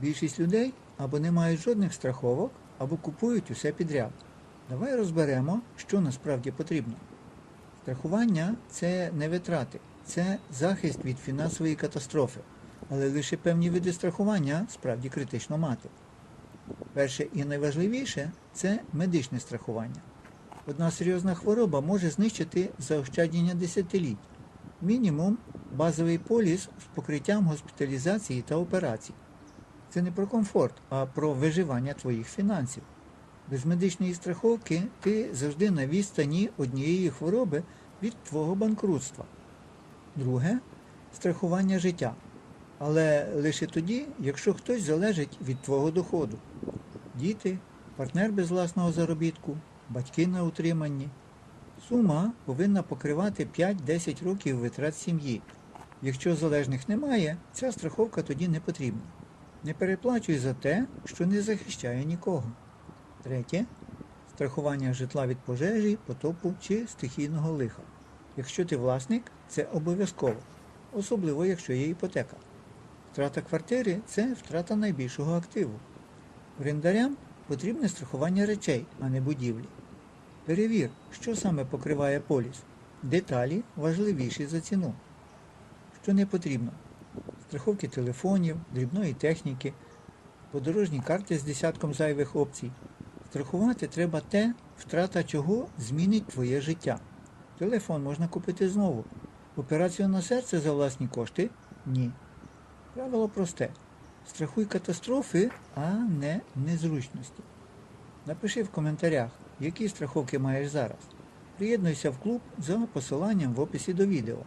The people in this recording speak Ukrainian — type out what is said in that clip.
Більшість людей або не мають жодних страховок, або купують усе підряд. Давай розберемо, що насправді потрібно. Страхування це не витрати, це захист від фінансової катастрофи, але лише певні види страхування справді критично мати. Перше і найважливіше це медичне страхування. Одна серйозна хвороба може знищити заощадження десятиліть. Мінімум базовий поліс з покриттям госпіталізації та операцій. Це не про комфорт, а про виживання твоїх фінансів. Без медичної страховки ти завжди на відстані однієї хвороби від твого банкрутства. Друге страхування життя. Але лише тоді, якщо хтось залежить від твого доходу. Діти, партнер без власного заробітку, батьки на утриманні. Сума повинна покривати 5-10 років витрат сім'ї. Якщо залежних немає, ця страховка тоді не потрібна. Не переплачуй за те, що не захищає нікого. Третє страхування житла від пожежі, потопу чи стихійного лиха. Якщо ти власник, це обов'язково, особливо якщо є іпотека. Втрата квартири це втрата найбільшого активу. Орендарям потрібне страхування речей, а не будівлі. Перевір, що саме покриває поліс. Деталі важливіші за ціну. Що не потрібно. Страховки телефонів, дрібної техніки, подорожні карти з десятком зайвих опцій. Страхувати треба те, втрата чого змінить твоє життя. Телефон можна купити знову. Операцію на серце за власні кошти? Ні. Правило просте. Страхуй катастрофи, а не незручності. Напиши в коментарях, які страховки маєш зараз. Приєднуйся в клуб за посиланням в описі до відео.